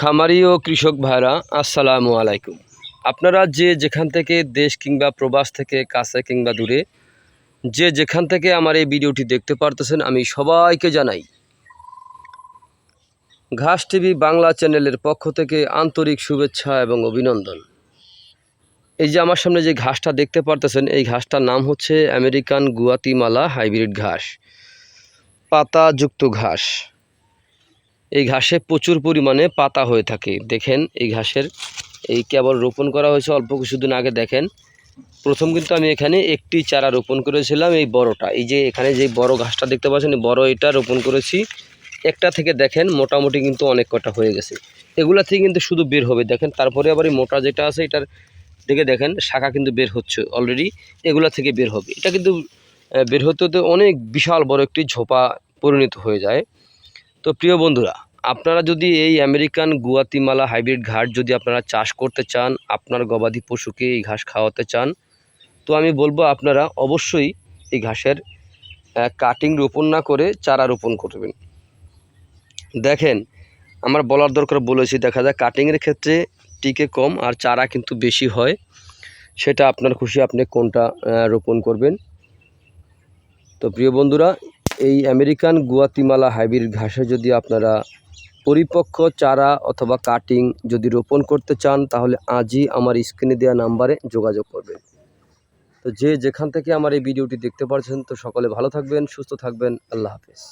খামারি ও কৃষক ভাইরা আসসালামু আলাইকুম। আপনারা যে যেখান থেকে দেশ কিংবা প্রবাস থেকে কাছে কিংবা দূরে, যে যেখান থেকে আমার এই ভিডিওটি দেখতে পারতেছেন, আমি সবাইকে জানাই, ঘাস টিভি বাংলা চ্যানেলের পক্ষ থেকে আন্তরিক শুভেচ্ছা এবং অভিনন্দন। এই যে আমার সামনে যে ঘাসটা দেখতে পারতেছেন, এই ঘাসটার নাম হচ্ছে আমেরিকান গুয়াতিমালা হাইব্রিড ঘাস, পাতাযুক্ত ঘাস। এই ঘাসে প্রচুর পরিমাণে পাতা হয়ে থাকে। দেখেন এই ঘাসের এই কেবল রোপণ করা হয়েছে, অল্প কিছুদিন আগে দেখেন। প্রথম কিন্তু আমি এখানে একটি চারা রোপণ করেছিলাম এই বড়টা। এই যে এখানে যে বড় ঘাসটা দেখতে পাচ্ছেন বড় এটা রোপণ করেছি। একটা থেকে দেখেন মোটামুটি কিন্তু অনেক কটা হয়ে গেছে। এগুলা থেকে কিন্তু শুধু বের হবে, দেখেন। তারপরে আবার এই মোটা যেটা আছে, এটার দিকে দেখেন, শাখা কিন্তু বের হচ্ছে অলরেডি এগুলা থেকে বের হবে। এটা কিন্তু বের হতে হতে অনেক বিশাল বড় একটি ঝোপা পরিণত হয়ে যায়। তো প্রিয় বন্ধুরা, আপনারা যদি এই আমেরিকান গুয়াতিমালা হাইব্রিড ঘাস যদি আপনারা চাষ করতে চান, আপনার গবাদি পশুকে এই ঘাস খাওয়াতে চান, তো আমি বলব আপনারা অবশ্যই এই ঘাসের কাটিং রোপণ না করে চারা রোপণ করবেন। দেখেন, আমার বলার দরকার বলেছি, দেখা যায় কাটিংয়ের ক্ষেত্রে টিকে কম আর চারা কিন্তু বেশি হয়, সেটা আপনার খুশি আপনি কোনটা রোপণ করবেন। তো প্রিয় বন্ধুরা এই আমেরিকান গুয়াতিমালা হাইব্রিড ঘাসে যদি আপনারা পরিপক্ক চারা অথবা কাটিং যদি রোপণ করতে চান, তাহলে আজই আমার স্ক্রিনে দেওয়া নাম্বারে যোগাযোগ করবেন। তো যে যেখান থেকে আমার এই ভিডিওটি দেখতে পারছেন, তো সকলে ভালো থাকবেন, সুস্থ থাকবেন, আল্লাহ হাফেজ।